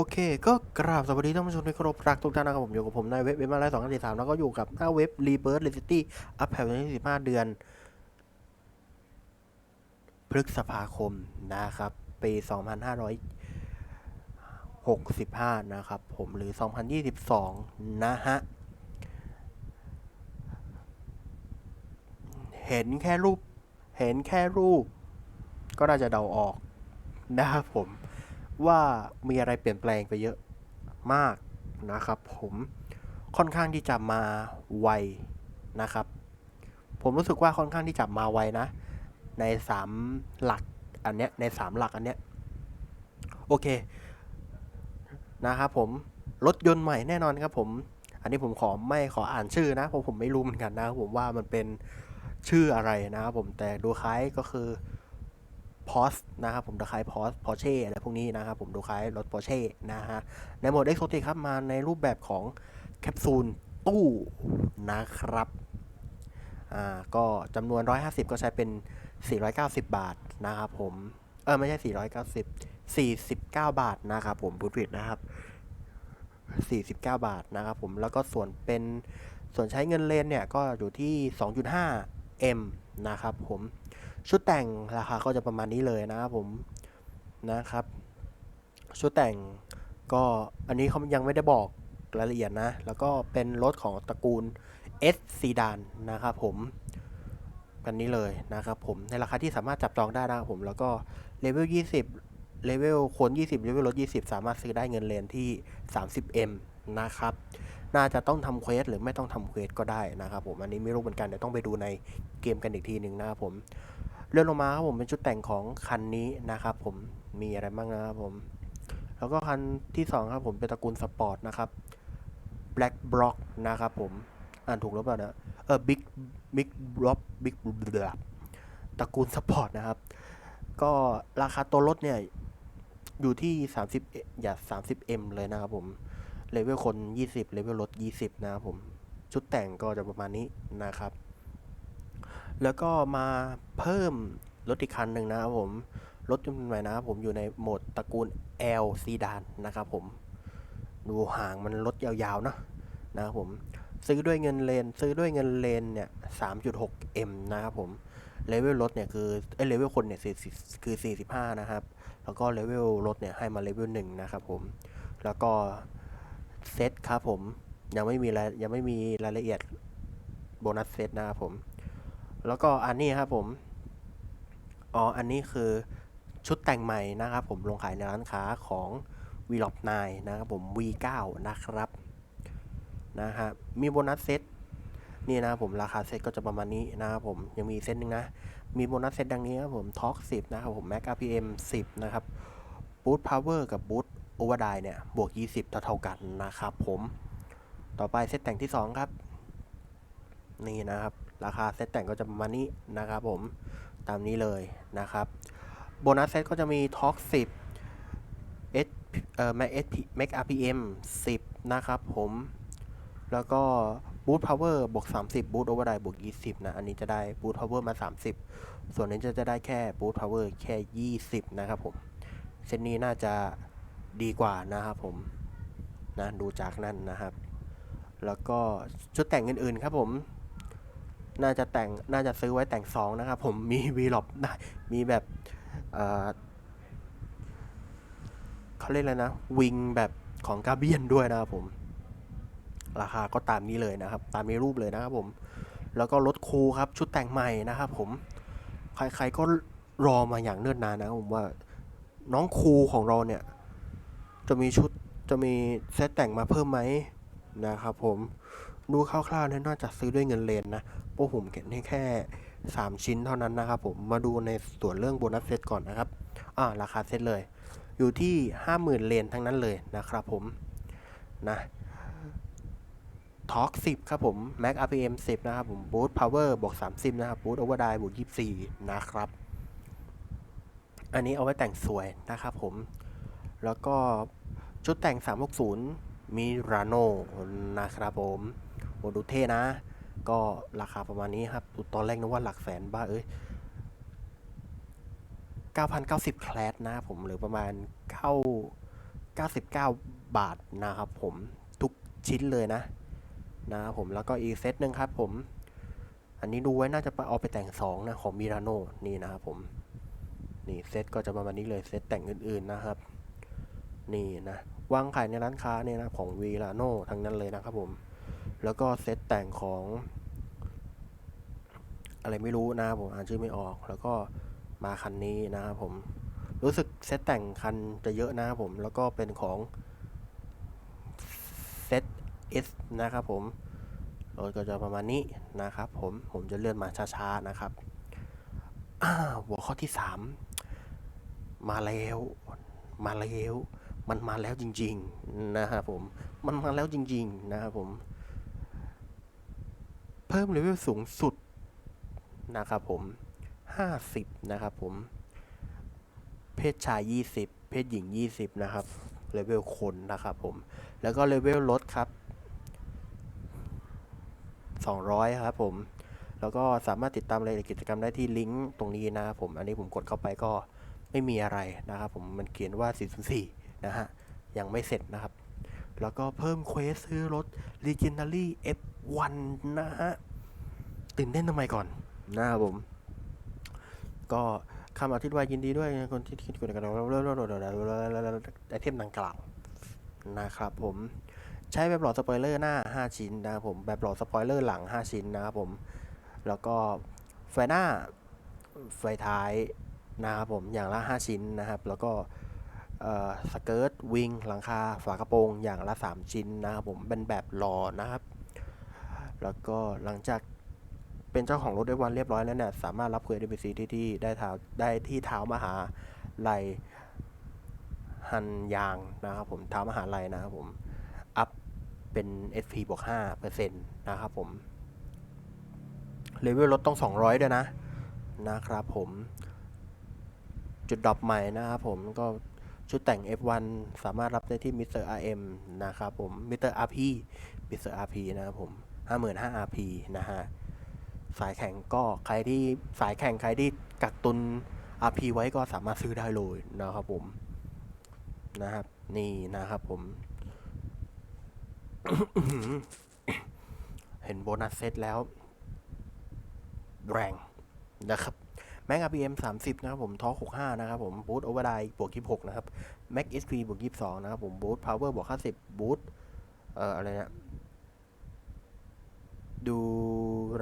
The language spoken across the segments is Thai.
โอเค ก็กราบสวัสดีท่านผู้ชมที่เคารพรักทุกท่านนะครับผมอยู่กับผมนายเว็บเว็บมาไลฟ์สองพันสี่สามแล้วก็อยู่กับหน้าเว็บ Rebirth Reality อัพแพลวันที่สิบห้าเดือน พฤษภาคมนะครับ ปีสองพันห้าร้อยหกสิบห้านะครับผมหรือสองพันยี่สิบสองนะฮะ เห็นแค่รูป เห็นแค่รูป ก็น่าจะเดาออกนะครับผม ว่ามีอะไรเปลี่ยนแปลงไปเยอะมากนะครับผมค่อนข้างที่จะมาไวนะครับ ผมรู้สึกว่าค่อนข้างที่จะมาไวนะ ในสามหลักอันเนี้ยในสามหลักอันเนี้ยโอเคนะครับผมรถยนต์ใหม่แน่นอนครับผม อันนี้ผมขอไม่ขออ่านชื่อนะเพราะผมไม่รู้เหมือนกันนะผมว่ามันเป็นชื่ออะไรนะครับผมแต่ดูคล้ายก็คือ พอสนะครับผมดูคล้ายพอสพอเช่อะไรพวกนี้นะครับผมดูคล้ายรถพอเช่นะฮะในโหมดเอ็กโซติกครับมาในรูปแบบของแคปซูลตู้นะครับอ่าก็จำนวน 150 ก็ใช้เป็น 490 บาทนะครับผมเออไม่ใช่ 490 49 บาทนะครับผมพูดผิดนะครับ49 บาทนะครับผมแล้วก็ส่วนเป็นส่วนใช้เงินเลนเนี่ยก็อยู่ที่ 2.5 M นะครับผม ชุดแต่งราคาก็จะประมาณนี้เลยนะครับผมนะครับ ชุดแต่งก็อันนี้เขายังไม่ได้บอกรายละเอียดนะ แล้วก็เป็นรถของตระกูล S ซีดานนะครับผมกันนี้เลยนะครับผมในราคาที่สามารถจับจองได้นะครับผมแล้วก็เลเวล 20 เลเวลคน20 เลเวลรถ20 สามารถซื้อได้เงินเลนที่ 30M นะครับ น่าจะต้องทำเควสหรือไม่ต้องทำเควสก็ได้นะครับผม อันนี้ไม่รู้เหมือนกันเดี๋ยวต้องไปดูในเกมกันอีกทีหนึ่งนะครับผม เลื่อนลงมาครับผมเป็นชุดแต่งของคันนี้นะครับผมมีอะไรบ้างนะครับผม แล้วก็คันที่สองครับผมเป็นตระกูลสปอร์ตนะครับ Black Block นะครับผมอ่านถูกหรือเปล่านะเออ Big Big Block Big Block ตระกูลสปอร์ตนะครับ ก็ราคาตัวรถเนี่ยอยู่ที่ 30อย่า 30M เลยนะครับผม เลเวลคน 20 เลเวลรถ 20 นะครับผม ชุดแต่งก็จะประมาณนี้นะครับ แล้วก็มาเพิ่มรถอีกคันหนึ่งนะครับผม รถยนต์ใหม่นะครับผมอยู่ในโหมดตระกูล L ซีดานนะครับผม ดูห่างมันรถยาวๆเนอะนะครับผม ซื้อด้วยเงินเลน ซื้อด้วยเงินเลนเนี่ย 3.6M นะครับผม เลเวลรถเนี่ยคือเอ้เลเวลคนเนี่ยคือ 45 นะครับ แล้วก็เลเวลรถเนี่ยให้มาเลเวล1นะครับผม แล้วก็เซตครับผม ยังไม่มีรายยังไม่มีรายละเอียดโบนัสเซตนะครับผม แล้วก็อันนี้ครับผม อ๋อ อันนี้คือชุดแต่งใหม่นะครับผมลงขายในร้านค้าของ v l o p 9นะครับผม V9 นะครับนะฮะมีโบนัสเซตนี่นะผมราคาเซตก็จะประมาณนี้นะครับผมยังมีเซตหนึ่งนะ มีโบนัสเซตดังนี้ครับผม Torx 10นะครับผม Max RPM 10 นะครับ Boost Power กับ Boost Overdrive เนี่ยบวก 20 เท่าเท่ากันนะครับผมต่อไปเซตแต่งที่ 2 ครับ นี่นะครับ ราคาเซตแต่งก็จะประมาณนี้นะครับผมตามนี้เลยนะครับโบนัสเซตก็จะมี Torx 10 S เอ่อ Max SP Max RPM 10นะครับผมแล้วก็ Boost Power บวก 30 Boost Overdrive บวก 20 นะ อันนี้จะได้ Boost Power มา 30 ส่วนนี้จะจะได้แค่ Boost Power แค่ 20 นะครับผม เซตนี้น่าจะดีกว่านะครับผม นะ ดูจากนั่นนะครับ แล้วก็ชุดแต่งอื่นๆครับผม น่าจะแต่งน่าจะซื้อไว้แต่งสองนะครับผมมีวีล็อบได้มีแบบเเขาเรียกอะไรนะ วิงแบบของกาเบียนด้วยนะครับผม ราคาก็ตามนี้เลยนะครับ ตามในรูปเลยนะครับผม แล้วก็รถคูครับชุดแต่งใหม่นะครับผม ใครๆก็รอมาอย่างเนิ่นนานนะครับผมว่าน้องคูของเราเนี่ย จะมีชุดจะมีเซตแต่งมาเพิ่มไหมนะครับผมดูคร่าวๆเนี่ยน่าจะซื้อด้วยเงินเลนนะ พราะผมเก็บให้แค่ 3 ชิ้นเท่านั้นนะครับผมมาดูในส่วนเรื่องโบนัสเซตก่อนนะครับอ่าราคาเซตเลย อยู่ที่ 50,000เลนทั้งนั้นเลยนะครับผมนะทอร์ก10ครับผม Max RPM 10 นะครับผม Boost Power บวก30 นะครับ Boost Overdrive บวก24 นะครับ อันนี้เอาไว้แต่งสวยนะครับผม แล้วก็ชุดแต่ง 360 มีราโนนะครับผมโหดูเท่นะ ก็ราคาประมาณนี้ครับ ตอนแรกนึกว่าหลักแสนบ้าเอ้ย9,090 แคลสนะครับผมหรือประมาณ9 99 บาทนะครับผมทุกชิ้นเลยนะนะครับผมแล้วก็อีกเซตหนึ่งครับผม อันนี้ดูไว้น่าจะเอาไปแต่งสองนะ ของมิราโน่นี่นะครับผม นี่เซตก็จะประมาณนี้เลยเซตแต่งอื่นๆนะครับ นี่นะวางขายในร้านค้าเนี่ยนะของวีราโน่ทั้งนั้นเลยนะครับผม แล้วก็เซตแต่งของ อะไรไม่รู้นะครับผมอ่านชื่อไม่ออก แล้วก็มาคันนี้นะครับผม รู้สึกเซตแต่งคันจะเยอะนะครับผม แล้วก็เป็นของเซต S นะครับผมรถก็จะประมาณนี้นะครับผม ผมจะเลื่อนมาช้าๆนะครับ หัวข้อที่ 3 มาแล้ว มาแล้ว มันมาแล้วจริง ๆ นะครับผม มันมาแล้วจริง ๆ นะครับผม เพิ่มเลเวลสูงสุดนะครับผม 50 นะครับผม เพศชาย 20 เพศหญิง 20 นะครับ เลเวลคนนะครับผม แล้วก็เลเวลรถครับ 200 ครับผม แล้วก็สามารถติดตามรายละเอียดกิจกรรมได้ที่ลิงก์ตรงนี้นะครับผม อันนี้ผมกดเข้าไปก็ไม่มีอะไรนะครับผม มันเขียนว่า 404 นะฮะ ยังไม่เสร็จนะครับ แล้วก็เพิ่มเควสซื้อรถ Legendary F1 นะฮะ ตื่นเต้นทำไมก่อนนะครับผม ก็คำอธิบายยินดีด้วยคนที่คิดกันกันไอเทมดังกล่าวนะครับผมใช้แบบหลอดสปอยเลอร์หน้า 5 ชิ้นนะครับผมแบบหลอดสปอยเลอร์หลัง 5 ชิ้นนะครับผม แล้วก็ไฟหน้าไฟท้ายนะครับผมอย่างละ 5 ชิ้นนะครับ แล้วก็เอ่อ สเกิร์ตวิงหลังคาฝากระโปรงอย่างละ 3 ชิ้นนะครับผมเป็นแบบหล่อนะครับ แล้วก็หลังจากเป็นเจ้าของรถได้วันเรียบร้อยแล้วเนี่ยสามารถรับเควส NPC ที่ที่ได้เท้าได้ที่เท้ามหาลัยหันยางนะครับผมเท้ามหาลัยนะครับผมอัพเป็น SP บวก5%นะครับผมเลเวลลดต้อง 200 ด้วยนะนะครับผมจุดดรอปใหม่นะครับผมก็ ชุดแต่ง F1 สามารถรับได้ที่ Mr. RM นะครับผม Mr. RP Mr. RP นะครับผม 55,000 RP นะฮะ สายแข่งก็ใครที่สายแข่งใครที่กักตุน RP ไว้ก็สามารถซื้อได้เลยนะครับผม นะครับ นี่นะครับผม เห็นโบนัสเซตแล้ว แรงนะครับ แม็ก RPM 30 นะครับผมทอร์ก65 นะครับผมบูทโอเวอร์ไดบวก26 นะครับแม็ก SP บวก22 นะครับผมบูทพาวเวอร์บวก50บูทเอ่ออะไรนะดู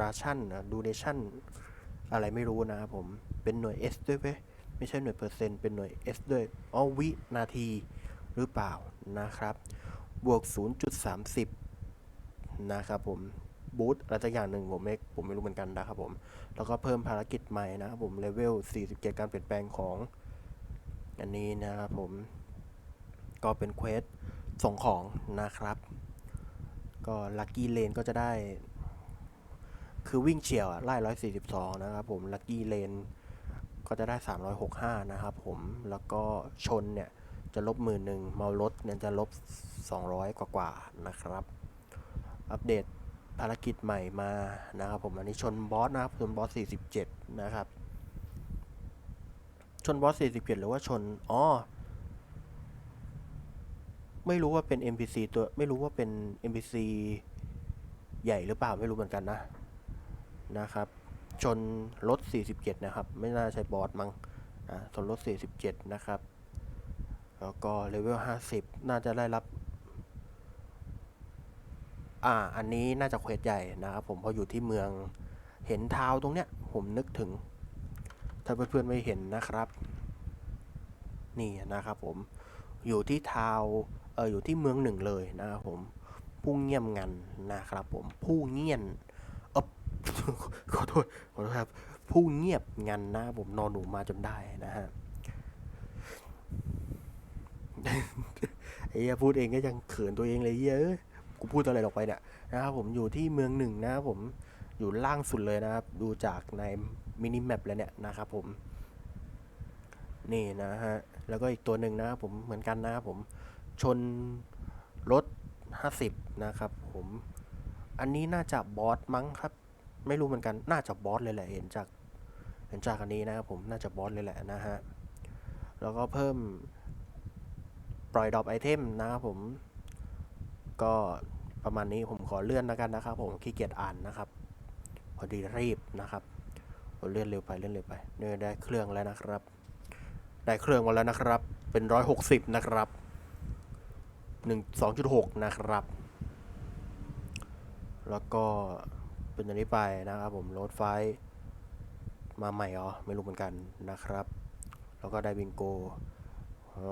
ราชั่นดูเดชั่นอะไรไม่รู้นะครับผมเป็นหน่วย S ด้วยเว้ยไม่ใช่หน่วยเปอร์เซ็นต์เป็นหน่วย S ด้วยอ๋อวินาทีหรือเปล่านะครับ บวก 0.30 นะครับผม บูทอะไรสักอย่างหนึ่งผมไม่ผมไม่รู้เหมือนกันนะครับผม แล้วก็เพิ่มภารกิจใหม่นะครับผมเลเวล 47 การเปลี่ยนแปลงของอันนี้นะครับผม ก็เป็นเควสส่งของนะครับ ก็ลัคกี้เลนก็จะได้ คือวิ่งเฉียวอะไล่142นะครับผมลัคกี้เลนก็จะได้ 365 นะครับผม แล้วก็ชนเนี่ย จะลบหมื่นหนึ่งเมารถเนี่ยจะลบ 200 กว่ากว่านะครับ อัปเดต ภารกิจใหม่มานะครับผมอันนี้ชนบอสนะครับชนบอส 47 นะครับ ชนบอส 47 หรือว่าชนอ๋อไม่รู้ว่าเป็น NPC ตัวไม่รู้ว่าเป็น NPC ใหญ่หรือเปล่าไม่รู้เหมือนกันนะนะครับ ชนรถ 47 นะครับ ไม่น่าใช่บอสมั้งอ่าชนรถ 47 นะครับ แล้วก็เลเวล 50 น่าจะได้รับ อ่าอันนี้น่าจะเควสใหญ่นะครับผมพราะอยู่ที่เมืองเห็นทาวตรงเนี้ยผมนึกถึง ถ้าเพื่อนๆไม่เห็นนะครับ นี่นะครับผมอยู่ที่ทาวเอออยู่ที่เมืองหนึ่งเลยนะครับผมผู้เงียบงันนะครับผมผู้เงียนเออขอโทษขอโทษครับผู้เงียบงันนะผมนอนหนูมาจนได้นะฮะไอ้พูดเองก็ยังเขินตัวเองเลยเยอ้ย กูพูดอะไรออกไปเนี่ยนะครับผมอยู่ที่เมืองหนึ่งนะครับผมอยู่ล่างสุดเลยนะครับ ดูจากในมินิแมปแล้วเนี่ยนะครับผม นี่นะฮะ แล้วก็อีกตัวหนึ่งนะครับผมเหมือนกันนะครับผมชนรถ 50 นะครับผมอันนี้น่าจะบอสมั้งครับ ไม่รู้เหมือนกันน่าจะบอสเลยแหละเห็นจากเห็นจากอันนี้นะครับผมน่าจะบอสเลยแหละนะฮะแล้วก็เพิ่มปล่อยดรอปไอเทมนะครับผม ก็ประมาณนี้ผมขอเลื่อนแล้วกันนะครับ ผมขี้เกียจอ่านนะครับพอดีรีบนะครับเลื่อนเร็วไปเลื่อนเร็วไปเนี่ยได้เครื่องแล้วนะครับ ได้เครื่องมาแล้วนะครับ เป็นร้อยหกสิบนะครับหนึ่งสองจุดหกนะครับ แล้วก็เป็นอันนี้ไปนะครับ ผมรถไฟมาใหม่เหรอไม่รู้เหมือนกันนะครับ แล้วก็ได้บิงโกอ๋อ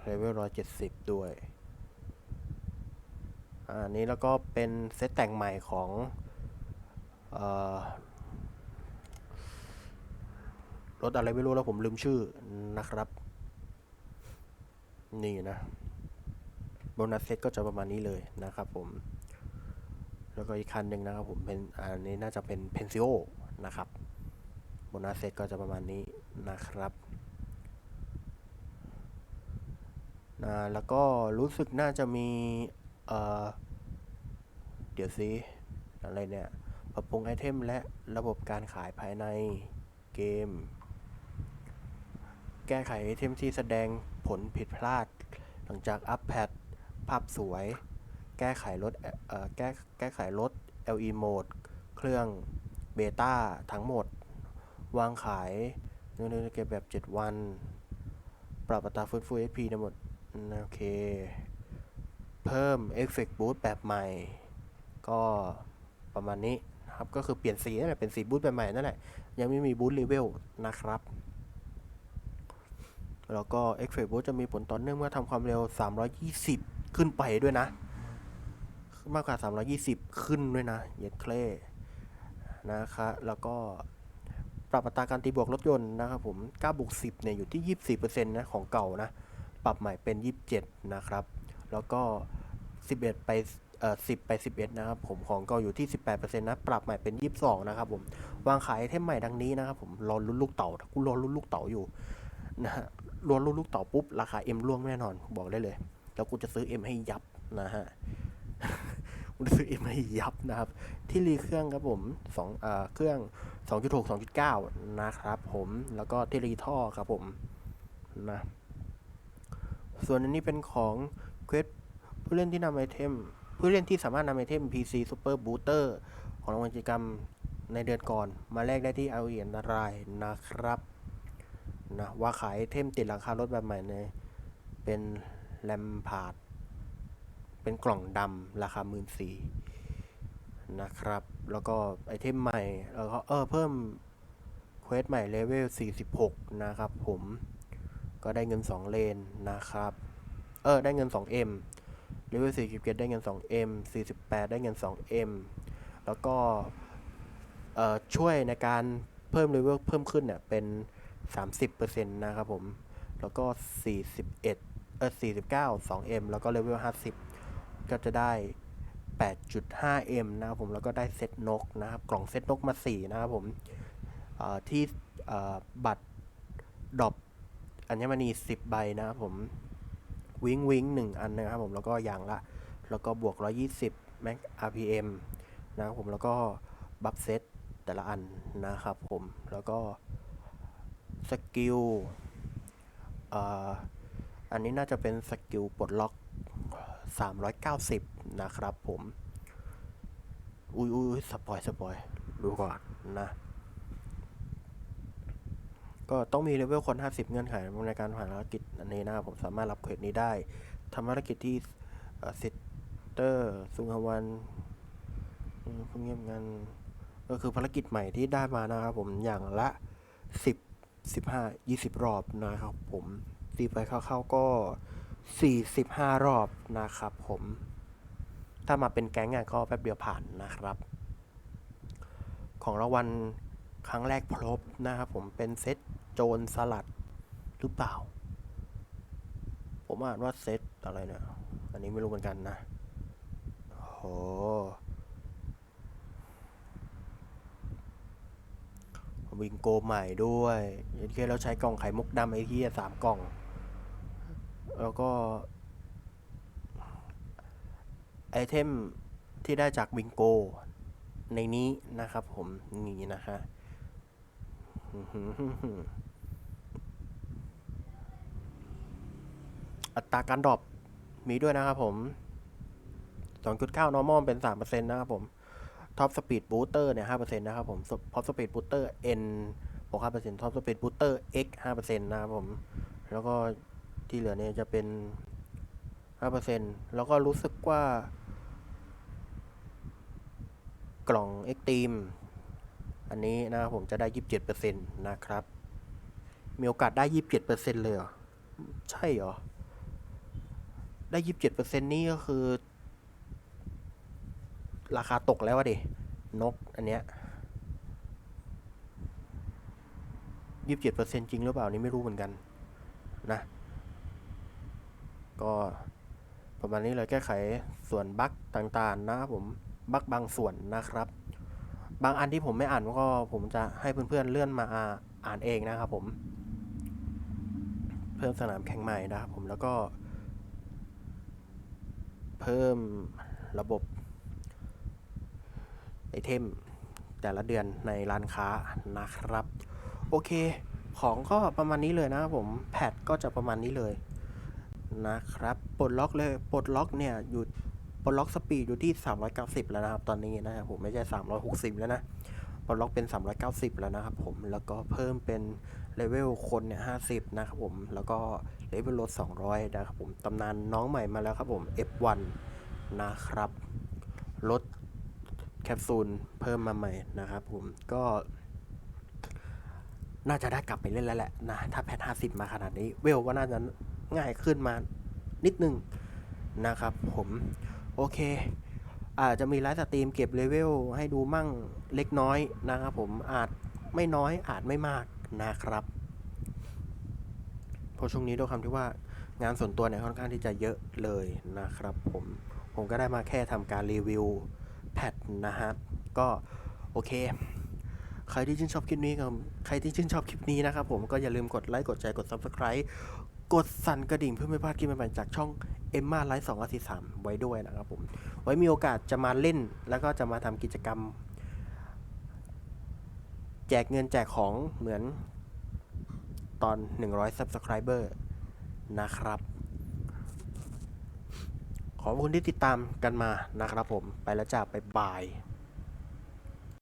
เลเวลร้อยเจ็ดสิบด้วย อันนี้แล้วก็เป็นเซตแต่งใหม่ของรถอะไรไม่รู้แล้วผมลืมชื่อนะครับ นี่นะโบนัสเซตก็จะประมาณนี้เลยนะครับผม แล้วก็อีกคันหนึ่งนะครับผมเป็นอันนี้น่าจะเป็นเพนซิโอนะครับโบนัสเซตก็จะประมาณนี้นะครับนะแล้วก็รู้สึกน่าจะมี เอ่อ เดี๋ยวสิอะไรเนี่ย ปรับปรุงไอเทมและระบบการขายภายในเกม แก้ไขไอเทมที่แสดงผลผิดพลาด หลังจากอัปแพดภาพสวย แก้ไขลดเออแก้แก้ไขลด LE Mode เครื่องเบต้าทั้งหมด วางขายเนื้อเก็บแบบ 7 วัน ปรับอัตราฟื้นฟู HP ทั้งหมด โอเค เพิ่ม Effect Boost แบบใหม่ ก็ประมาณนี้นะครับ ก็คือเปลี่ยนสีนั่นแหละเป็นสีบูทแบบใหม่นั่นแหละ ยังไม่มีบูทเลเวลนะครับ แล้วก็ Effect Boost จะมีผลต่อเนื่องเมื่อทำความเร็ว 320 ขึ้นไปด้วยนะ มากกว่า 320 ขึ้นด้วยนะ เย็ดเคลนะคะแล้วก็ปรับอัตราการตีบวกรถยนต์นะครับผม9บวก10เนี่ยอยู่ที่ 24%นะของเก่านะ ปรับใหม่เป็น 27 นะครับ แล้วก็ 11 ไปเอ่อ10 ไป 11 นะครับผมของเก่าอยู่ที่ 18%นะ ปรับใหม่เป็น 22 นะครับผม วางขายไอเทมใหม่ดังนี้นะครับผม รอลุ้นลูกเต่ากูรอลุ้นลูกเต่าอยู่นะฮะรอลุ้นลูกเต่าปุ๊บ ราคา M ร่วงแน่นอน บอกได้เลย แล้วกูจะซื้อ M ให้ยับนะฮะกูจะซื้อ M ให้ยับนะครับ ที่รีเครื่องครับผมสองเอ่อเครื่อง 2.6 2.9 นะครับผม แล้วก็ที่รีท่อครับผมนะส่วนอันนี้เป็นของ ผู้เล่นที่นำไอเทม ผู้เล่นที่สามารถนำไอเทม PC Super Booster ของรางวัลกิจกรรมในเดือนก่อน มาแลกได้ที่เอาเหรียญรายนะครับนะว่าขายไอเทมติดราคารถแบบใหม่ในเป็นแลมพาร์ดเป็นกล่องดำราคาหมื่นสี่นะครับ แล้วก็ไอเทมใหม่แล้วก็เออเพิ่มเควสใหม่เลเวล 46 นะครับผม ก็ได้เงิน 2 เลนนะครับ เออ ได้เงิน 2M เลเวล47 ได้เงิน 2M 48 ได้เงิน 2M แล้วก็ช่วยในการเพิ่มเลเวลเพิ่มขึ้นเนี่ยเป็น 30%นะครับผม แล้วก็ 41เออ49 2M แล้วก็เลเวล50 ก็จะได้ 8.5M นะครับผม แล้วก็ได้เซตนกนะครับ กล่องเซตนกมา 4 นะครับผมที่บัตรดรอปอัญมณีสิบใบนะครับผม วิงวิงหนึ่งอันนะครับผมแล้วก็ยางละ แล้วก็บวก 120แม็ก RPM นะครับผมแล้วก็บัฟเซตแต่ละอันนะครับผมแล้วก็สกิลอันนี้น่าจะเป็นสกิลปลดล็อก 390 นะครับผม อุ้ยอุ้ยสปอยสปอยดูก่อนนะ ก็ต้องมีเลเวลคน 50 เงื่อนไขในการผ่านภารกิจอันนี้นะครับผมสามารถรับเควสนี้ได้ทำภารกิจที่ซิสเตอร์ซุงฮวันอืมเงียบงันก็คือภารกิจใหม่ที่ได้มานะครับผมอย่างละ 10 15 20 รอบนะครับผมตีไปคร่าๆก็ 45 รอบนะครับผม ถ้ามาเป็นแก๊งอะก็แป๊บเดียวผ่านนะครับ ของรางวัล ครั้งแรกพบนะครับผมเป็นเซตโจรสลัดหรือเปล่า ผมอ่านว่าเซตอะไรเนี่ย อันนี้ไม่รู้เหมือนกันนะโหวิงโกใหม่ด้วยยันเคเราใช้กล่องไข่มุกดำไอ้ที่สามกล่อง แล้วก็ ไอเทมที่ได้จากวิงโกในนี้นะครับผม นี่นะฮะ อัตราการดรอปมีด้วยนะครับผม 2.9 normal เป็น 3%นะครับผม Top Speed Booster เนี่ย 5%นะครับผม Top Speed Booster N บวก5% Top Speed Booster X 5%นะครับผม แล้วก็ที่เหลือเนี่ยจะเป็น 5%แล้วก็รู้สึกว่ากล่อง Extreme อันนี้นะครับผมจะได้ 27%นะครับ มีโอกาสได้ 27%เลยเหรอ ใช่เหรอ ได้ 27%นี่ก็คือ ราคาตกแล้ววะดิ นกอันเนี้ย27%จริงหรือเปล่านี่ไม่รู้เหมือนกันนะ ก็ประมาณนี้เลยแก้ไขส่วนบั๊กต่างๆนะครับผมบั๊กบางส่วนนะครับ บางอันที่ผมไม่อ่านก็ผมจะให้เพื่อนๆเลื่อนมาอ่านเองนะครับผม เพิ่มสนามแข่งใหม่นะครับผมแล้วก็ เพิ่มระบบไอเทมแต่ละเดือนในร้านค้านะครับ โอเค ของก็ประมาณนี้เลยนะครับผมแพทก็จะประมาณนี้เลยนะครับ ปลดล็อกเลย ปลดล็อกเนี่ยอยู่ ปลดล็อกสปีดอยู่ที่ 390 แล้วนะครับ ตอนนี้นะครับผมไม่ใช่ 360 แล้วนะปลดล็อกเป็น 390 แล้วนะครับผมแล้วก็เพิ่มเป็นเลเวลคนเนี่ย50 นะครับผมแล้วก็เลเวลรถ200 นะครับผมตำนานน้องใหม่มาแล้วครับผม F1 นะครับรถแคปซูลเพิ่มมาใหม่นะครับผมก็ น่าจะได้กลับไปเล่นแล้วแหละนะ ถ้าแพท50 มาขนาดนี้ เวลก็น่าจะง่ายขึ้นมานิดนึงนะครับผม โอเค อาจจะมีไลฟ์สตรีมเก็บเลเวลให้ดูมั่งเล็กน้อยนะครับผมอาจไม่น้อยอาจไม่มากนะครับเพราะช่วงนี้ด้วยคำที่ว่างานส่วนตัวเนี่ยค่อนข้างที่จะเยอะเลยนะครับผมผมก็ได้มาแค่ทำการรีวิวแพทนะครับก็โอเค ใครที่ชื่นชอบคลิปนี้กับใครที่ชื่นชอบคลิปนี้นะครับผมก็อย่าลืมกดไลค์กดแชร์กด subscribe กดสั่นกระดิ่งเพื่อไม่พลาดคลิปใหม่ๆจากช่อง Emma ไลฟ์สองอาทิตย์สามไว้ด้วยนะครับผม ไว้มีโอกาสจะมาเล่นแล้วก็จะมาทำกิจกรรม แจกเงินแจกของเหมือนตอน 100 subscriber นะครับ ขอบคุณที่ติดตามกันมานะครับผม ไปแล้วจ้าไปบาย